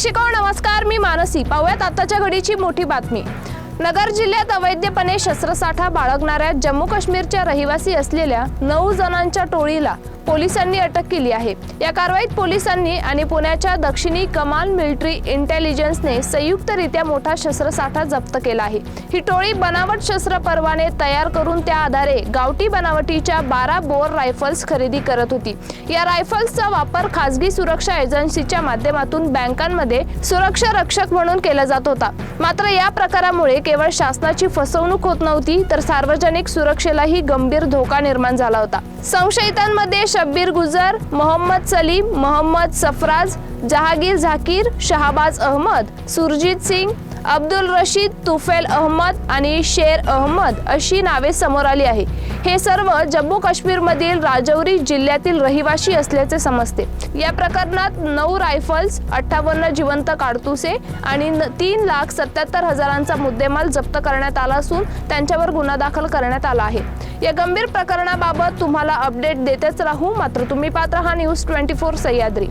प्रेक्षको नमस्कार. मी मानसी. पाहूयात आताच्या घडीची मोठी बातमी. नगर जिल्ह्यात अवैधपणे शस्त्रसाठा बाळगणाऱ्या जम्मू काश्मीरच्या रहिवासी असलेल्या नऊ जणांच्या टोळीला पोलिसांनी अटक केली आहे. या कारवाईत पोलिसांनी आणि पुण्याच्या दक्षिणी कमाल मिलिटरी इंटेलिजन्सने संयुक्तरित्या मोठा शस्त्रसाठा जप्त केला आहे. ही टोळी बनावट शस्त्र परवाने तयार करून त्या आधारे गावठी बनावटीच्या बारा बोर रायफल्स खरेदी करत होती. या रायफल्सचा वापर खासगी सुरक्षा एजन्सीच्या माध्यमातून बँकांमध्ये सुरक्षा रक्षक म्हणून केला जात होता. मात्र या प्रकारामुळे केवळ शासनाची फसवणूक होत नव्हती तर सार्वजनिक सुरक्षेलाही गंभीर धोका निर्माण झाला होता. संशयितांमध्ये शब्बीर गुजर मोहम्मद सलीम मोहम्मद सफराज जहागीर झाकीर शहाबाज अहमद सुरजीत सिंग अब्दुल रशीद तुफेल अहमद आणि शेर अहमद अशी नावे समोर आली आहे. हे सर्व जम्मू काश्मीरमधील राजौरी जिल्ह्यातील रहिवाशी असल्याचे समजते. या प्रकरणात नऊ रायफल्स अठ्ठावन्न जिवंत काडतुसे आणि न- तीन लाख सत्याहत्तर हजारांचा मुद्देमाल जप्त करण्यात आला असून त्यांच्यावर गुन्हा दाखल करण्यात आला आहे. या गंभीर प्रकरणाबाबत तुम्हाला अपडेट देतच राहू. मात्र तुम्ही पात्र हा न्यूज ट्वेंटी फोर सह्याद्री.